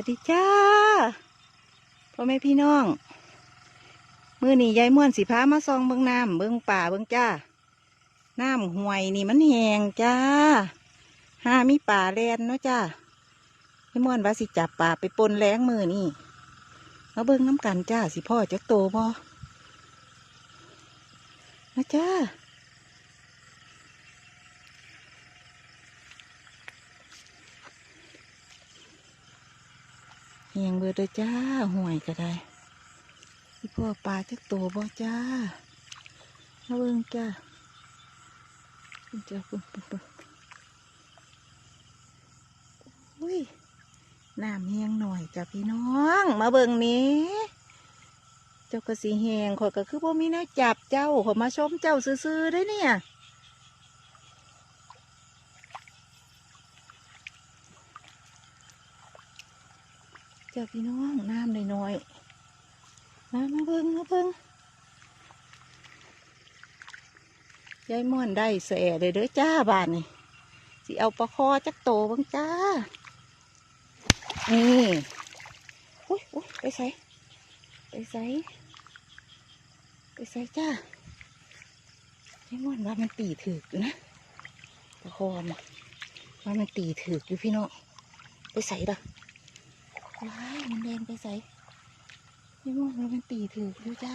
วัสดีจ้าพ่อแม่พี่น้อง มือนี่ยายม่วนสิพามาซองเบิ้องน้ำเบิ้องป่าเบิ้องจ้า น้ำห่วยนี่มันแหงจ้าห้ามีป่าแลนเนาะจ้ายายม่วนว่าสิจับป่าไปปนแล้งมือนี่มาเบิ้องน้ำกันจ้าสิพ่อจักโตบ่นะจ้า เฮียงเบอร์เด้อจ้าห่วยก็ได้พี่พ่อปลาจักโตบ่จ้ามาเบิ่งจ้าเจ้าปุ่นปุ่นปุ่นอุ้ยน้ำแห้งหน่อยจ้าพี่น้อง มาเบิ่งนี้เจ้าก็สีแหงข่อยก็คือบ่มีแนวจับเจ้าขอมาชมเจ้าซื่อๆได้เนี่ย จ้าพี่น้องน้ำน้อยๆมามาเบิ่งมาเบิ่งยายม่อนได้แสเลยเด้อจ้าบานนี่สิเอาปลาคอจักโตบ้างจ้า นี่อุ้ยอุ้ยไปใส่ไปใส่ไปใส่จ้ายายม่อนว่ามันตีถืออยู่นะปลาคอน่ะว่ามันตีถืออยู่พี่น้องไปใส่ละ ว้ายมันเดินไปใส่ไม่มองแล้วมันตีถือดูจ้า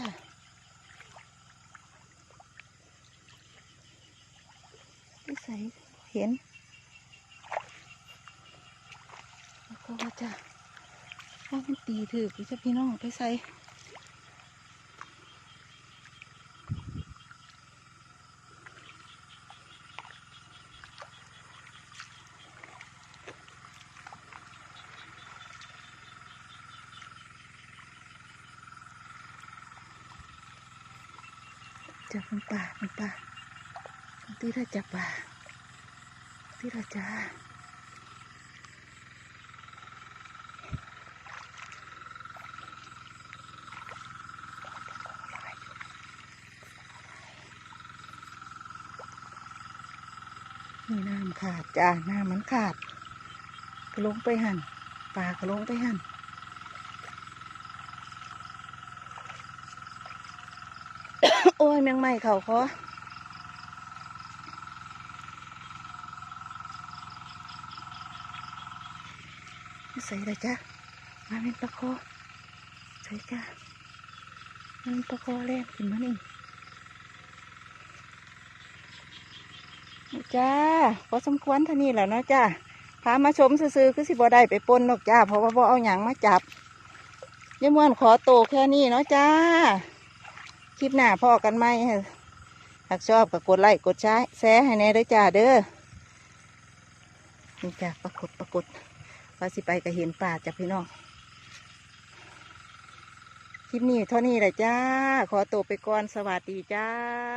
ไปใส่เห็นแล้วก็ว่าจ้าว่ามันตีถือพี่จ้าพี่น้องไปใส่ จับมันป่ามันป่าตีละจับป่าตีละจ้านี่น้ำขาดจ้าน้ำมันขาดก็ลงไปหันปลาก็ลงไปหัน โอ้ยแมงไม้เขาคอใส่เลยจ้ะมาเป็นปลาคอใส่จ้ะมาเป็นปลาคอแรกขึ้นมานี่จ้าพอสมควรเท่านี้แหล้วเนาะจ้าพามาชมซื้อๆคือสิบ่ได้ไปปนนกจ้า เพราะว่าบ่เอาหยังมาจับยายม่วนขอโตแค่นี้เนาะจ้า คลิปหน้าพ่อกันไหมหากชอบก็กดไลค์กดแชร์แชร์ให้แน่ด้อจ้าเด้อนี่จ้าปรากฏปรากฏว่าสิไปก็เห็นป่าจ้ะพี่น้องคลิปนี้เท่านี้แหละจ้า ขอตัวไปก่อนสวัสดีจ้า